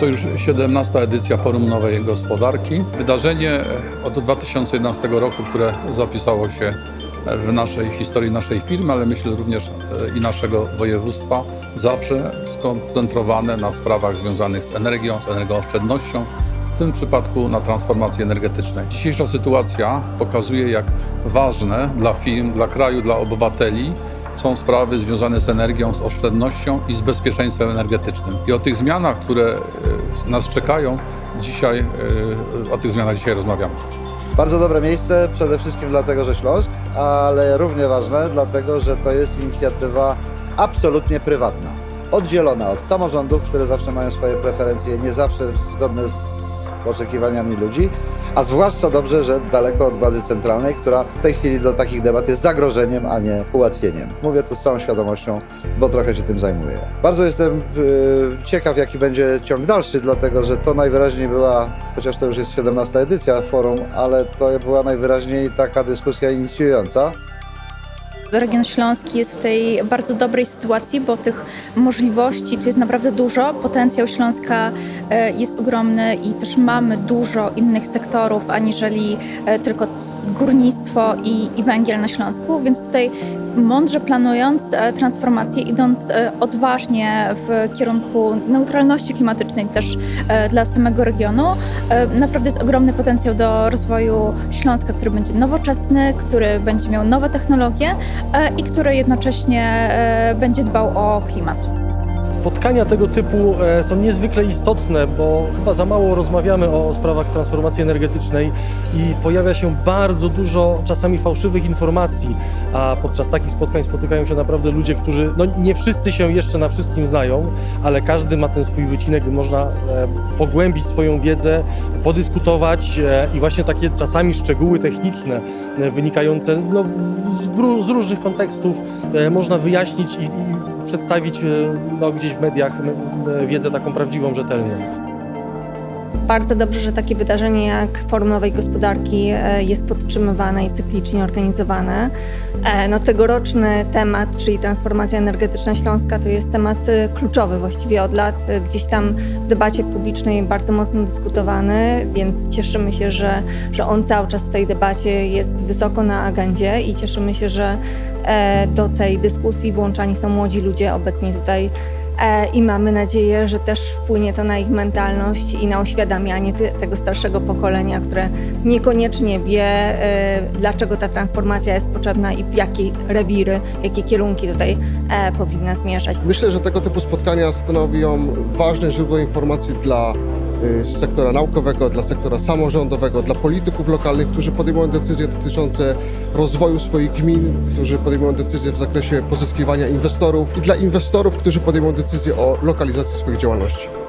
To już 17. edycja Forum Nowej Gospodarki. Wydarzenie od 2011 roku, które zapisało się w naszej historii naszej firmy, ale myślę również e, i naszego województwa, zawsze skoncentrowane na sprawach związanych z energią, z energooszczędnością, w tym przypadku na transformacji energetycznej. Dzisiejsza sytuacja pokazuje, jak ważne dla firm, dla kraju, dla obywateli są sprawy związane z energią, z oszczędnością i z bezpieczeństwem energetycznym. I o tych zmianach, które e, nas czekają, dzisiaj, e, o tych zmianach dzisiaj rozmawiamy. Bardzo dobre miejsce, przede wszystkim dlatego, że Śląsk, ale równie ważne, dlatego, że to jest inicjatywa absolutnie prywatna. Oddzielona od samorządów, które zawsze mają swoje preferencje, nie zawsze zgodne z oczekiwaniami ludzi, a zwłaszcza dobrze, że daleko od władzy centralnej, która w tej chwili do takich debat jest zagrożeniem, a nie ułatwieniem. Mówię to z całą świadomością, bo trochę się tym zajmuję. Bardzo jestem y, ciekaw, jaki będzie ciąg dalszy, dlatego że to najwyraźniej była, chociaż to już jest 17 edycja forum, ale to była najwyraźniej taka dyskusja inicjująca. Region Śląski jest w tej bardzo dobrej sytuacji, bo tych możliwości tu jest naprawdę dużo. Potencjał Śląska e, jest ogromny i też mamy dużo innych sektorów, aniżeli e, tylko górnictwo i, i węgiel na Śląsku, więc tutaj mądrze planując e, transformację, idąc e, odważnie w kierunku neutralności klimatycznej też e, dla samego regionu, naprawdę jest ogromny potencjał do rozwoju Śląska, który będzie nowoczesny, który będzie miał nowe technologie i który jednocześnie będzie dbał o klimat. Spotkania tego typu e, są niezwykle istotne, bo chyba za mało rozmawiamy o sprawach transformacji energetycznej i pojawia się bardzo dużo czasami fałszywych informacji, a podczas takich spotkań spotykają się naprawdę ludzie, którzy, no nie wszyscy się jeszcze na wszystkim znają, ale każdy ma ten swój wycinek, można e, pogłębić swoją wiedzę, podyskutować e, i właśnie takie czasami szczegóły techniczne wynikające no, z, różnych kontekstów można wyjaśnić i, i przedstawić e, no, gdzieś w mediach wiedzę taką prawdziwą, rzetelną. Bardzo dobrze, że takie wydarzenie jak Forum Nowej Gospodarki e, jest podtrzymywane i cyklicznie organizowane. E, No, tegoroczny temat, czyli transformacja energetyczna Śląska, to jest temat e, kluczowy właściwie od lat, gdzieś tam w debacie publicznej bardzo mocno dyskutowany, więc cieszymy się, że, że on cały czas w tej debacie jest wysoko na agendzie i cieszymy się, że do tej dyskusji włączani są młodzi ludzie obecnie tutaj I mamy nadzieję, że też wpłynie to na ich mentalność i na oświadamianie ty- tego starszego pokolenia, które niekoniecznie wie, e, dlaczego ta transformacja jest potrzebna i w jakie rewiry, w jakie kierunki tutaj e, powinna zmierzać. Myślę, że tego typu spotkania stanowią ważne źródło informacji dla y, sektora naukowego, dla sektora samorządowego, dla polityków lokalnych, którzy podejmują decyzje dotyczące rozwoju swoich gmin, którzy podejmują decyzje w zakresie pozyskiwania inwestorów i dla inwestorów, którzy podejmują decyzje o lokalizacji swoich działalności.